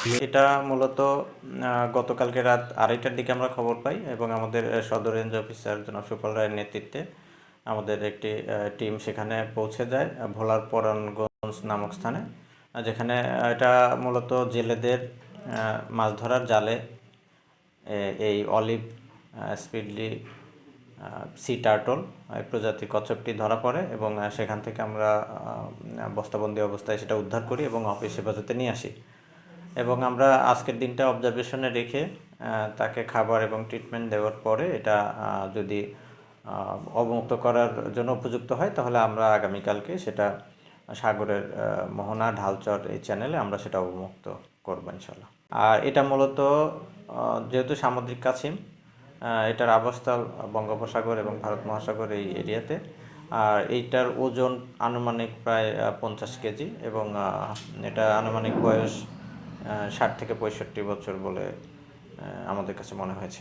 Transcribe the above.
এটা মূলত গতকালকে রাত আড়াইটার দিকে আমরা খবর পাই এবং আমাদের সদর রেঞ্জ অফিসার জনাব সুফল রায়ের নেতৃত্বে আমাদের একটি টিম সেখানে পৌঁছে যায়, ভোলার পরাণগঞ্জ নামক স্থানে যেখানে এটা মূলত জেলেদের মাছ ধরার জালে এই অলিভ স্পিডলি সি টার্টল এই প্রজাতির কচ্ছপটি ধরা পড়ে এবং সেখান থেকে আমরা বস্তাবন্দি অবস্থায় সেটা উদ্ধার করি এবং অফিস হেফাজতে নিয়ে আসি। এবং আমরা আজকের দিনটা অবজারভেশনে রেখে তাকে খাবার এবং ট্রিটমেন্ট দেওয়ার পরে এটা যদি অবমুক্ত করার জন্য উপযুক্ত হয়, তাহলে আমরা আগামীকালকে সেটা সাগরের মোহনা, ঢালচর এই চ্যানেলে আমরা সেটা অবমুক্ত করব ইনশাল্লাহ আর এটা মূলত যেহেতু সামুদ্রিক কাছিম এটার আবাসস্থল বঙ্গোপসাগর এবং ভারত মহাসাগর এই এরিয়াতে, আর এইটার ওজন আনুমানিক প্রায় পঞ্চাশ কেজি এবং এটা আনুমানিক বয়স ষাট থেকে পঁয়ষট্টি বছর বলে আমাদের কাছে মনে হয়েছে